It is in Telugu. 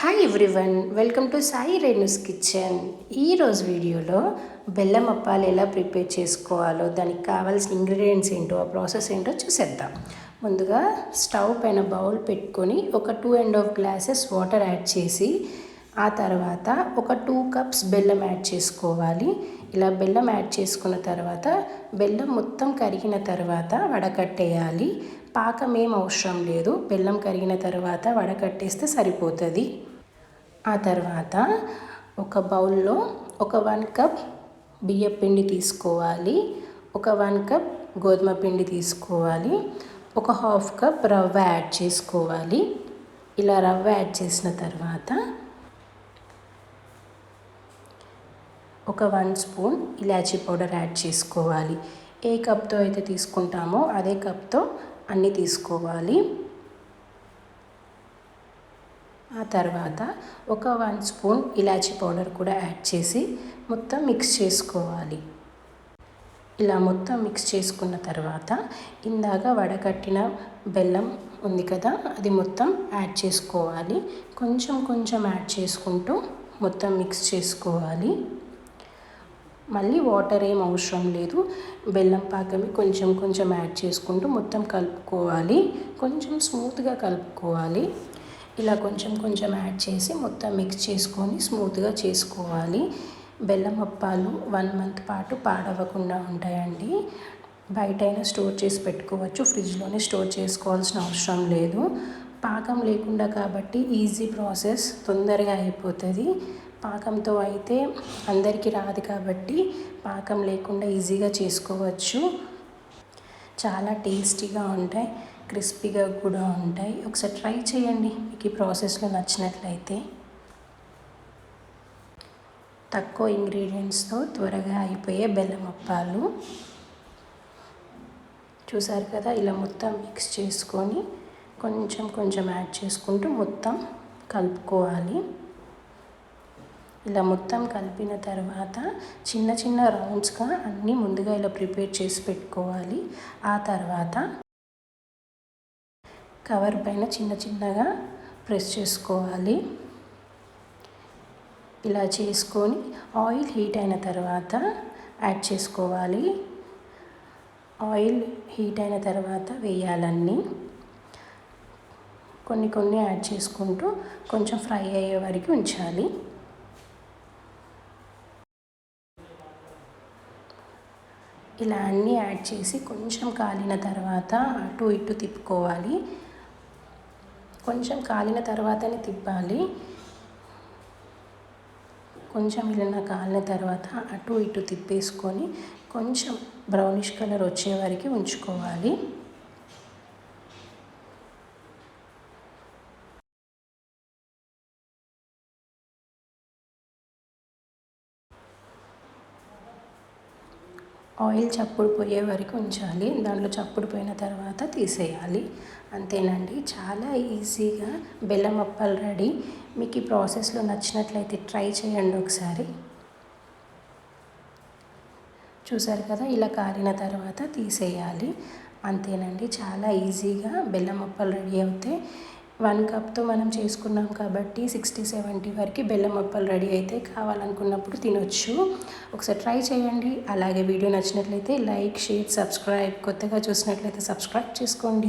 Hi everyone welcome to Sai Renu's kitchen ఈరోజు వీడియోలో బెల్లం అప్పాలు ఎలా ప్రిపేర్ చేసుకోవాలో దానికి కావాల్సిన ఇంగ్రీడియంట్స్ ఏంటో ఆ ప్రాసెస్ ఏంటో చూసేద్దాం. ముందుగా స్టవ్ పైన బౌల్ పెట్టుకొని ఒక two and half glasses water add చేసి ఆ తర్వాత ఒక టూ కప్స్ బెల్లం యాడ్ చేసుకోవాలి. ఇలా బెల్లం యాడ్ చేసుకున్న తర్వాత బెల్లం మొత్తం కరిగిన తర్వాత వడకట్టేయాలి. పాకం ఏం అవసరం లేదు. బెల్లం కరిగిన తర్వాత వడకట్టేస్తే సరిపోతుంది. ఆ తర్వాత ఒక బౌల్లో ఒక వన్ కప్ బియ్య పిండి తీసుకోవాలి. ఒక వన్ కప్ గోధుమ పిండి తీసుకోవాలి. ఒక హాఫ్ కప్ రవ్వ యాడ్ చేసుకోవాలి. ఇలా రవ్వ యాడ్ చేసిన తర్వాత ఒక వన్ స్పూన్ ఇలాచీ పౌడర్ యాడ్ చేసుకోవాలి. ఏ కప్తో అయితే తీసుకుంటామో అదే కప్తో అన్నీ తీసుకోవాలి. ఆ తర్వాత ఒక వన్ స్పూన్ ఇలాచీ పౌడర్ కూడా యాడ్ చేసి మొత్తం మిక్స్ చేసుకోవాలి. ఇలా మొత్తం మిక్స్ చేసుకున్న తర్వాత ఇందాక వడకట్టిన బెల్లం ఉంది కదా అది మొత్తం యాడ్ చేసుకోవాలి. కొంచెం కొంచెం యాడ్ చేసుకుంటూ మొత్తం మిక్స్ చేసుకోవాలి. మళ్ళీ వాటర్ ఏం అవసరం లేదు. బెల్లం పాకమే కొంచెం కొంచెం యాడ్ చేసుకుంటూ మొత్తం కలుపుకోవాలి. కొంచెం స్మూత్గా కలుపుకోవాలి. ఇలా కొంచెం కొంచెం యాడ్ చేసి మొత్తం మిక్స్ చేసుకొని స్మూత్గా చేసుకోవాలి. బెల్లం అప్పాలు వన్ మంత్ పాటు పాడవకుండా ఉంటాయండి. బయటైనా స్టోర్ చేసి పెట్టుకోవచ్చు. ఫ్రిడ్జ్లోనే స్టోర్ చేసుకోవాల్సిన అవసరం లేదు. పాకం లేకుండా కాబట్టి ఈజీ ప్రాసెస్ తొందరగా అయిపోతుంది. పాకంతో అయితే అందరికీ రాదు కాబట్టి పాకం లేకుండా ఈజీగా చేసుకోవచ్చు. చాలా టేస్టీగా ఉంటాయి క్రిస్పీగా కూడా ఉంటాయి. ఒకసారి ట్రై చేయండి మీకు ఈ ప్రాసెస్లో నచ్చినట్లయితే. తక్కువ ఇంగ్రీడియంట్స్తో త్వరగా అయిపోయే బెల్లం అప్పాలు. చూసారు కదా ఇలా మొత్తం మిక్స్ చేసుకొని కొంచెం కొంచెం యాడ్ చేసుకుంటూ మొత్తం కలుపుకోవాలి. ఇలా మొత్తం కలిపిన తర్వాత చిన్న చిన్న రౌండ్స్గా అన్నీ ముందుగా ఇలా ప్రిపేర్ చేసి పెట్టుకోవాలి. ఆ తర్వాత కవర్ పైన చిన్న చిన్నగా ప్రెస్ చేసుకోవాలి. ఇలా చేసుకొని ఆయిల్ హీట్ అయిన తర్వాత యాడ్ చేసుకోవాలి. ఆయిల్ హీట్ అయిన తర్వాత వేయాలన్నీ. కొన్ని కొన్ని యాడ్ చేసుకుంటూ కొంచెం ఫ్రై అయ్యే వరకు ఉంచాలి. ఇలా అన్నీ యాడ్ చేసి కొంచెం కాలిన తర్వాత అటు ఇటు తిప్పుకోవాలి. కొంచెం కాలిన తర్వాతనే తిప్పాలి. కొంచెం ఇలా కాలిన తర్వాత అటు ఇటు తిప్పేసుకొని కొంచెం బ్రౌనిష్ కలర్ వచ్చే వరకు ఉంచుకోవాలి. ఆయిల్ చప్పుడు పోయే వరకు ఉంచాలి. దాంట్లో చప్పుడు పోయిన తర్వాత తీసేయాలి. అంతేనండి. చాలా ఈజీగా బెల్లం అప్పాలు రెడీ. మీకు ఈ ప్రాసెస్లో నచ్చినట్లయితే ట్రై చేయండి ఒకసారి. చూసారు కదా? ఇలా కారిన తర్వాత తీసేయాలి. అంతేనండి. చాలా ఈజీగా బెల్లం అప్పాలు రెడీ అవుతాయి. వన్ కప్తో మనం చేసుకున్నాం కాబట్టి సిక్స్టీ సెవెంటీ వరకు బెల్లం అప్పలు రెడీ అయితే కావాలనుకున్నప్పుడు తినొచ్చు. ఒకసారి ట్రై చేయండి. అలాగే వీడియో నచ్చినట్లయితే లైక్ షేర్ సబ్స్క్రైబ్ కొత్తగా చూసినట్లయితే సబ్స్క్రైబ్ చేసుకోండి.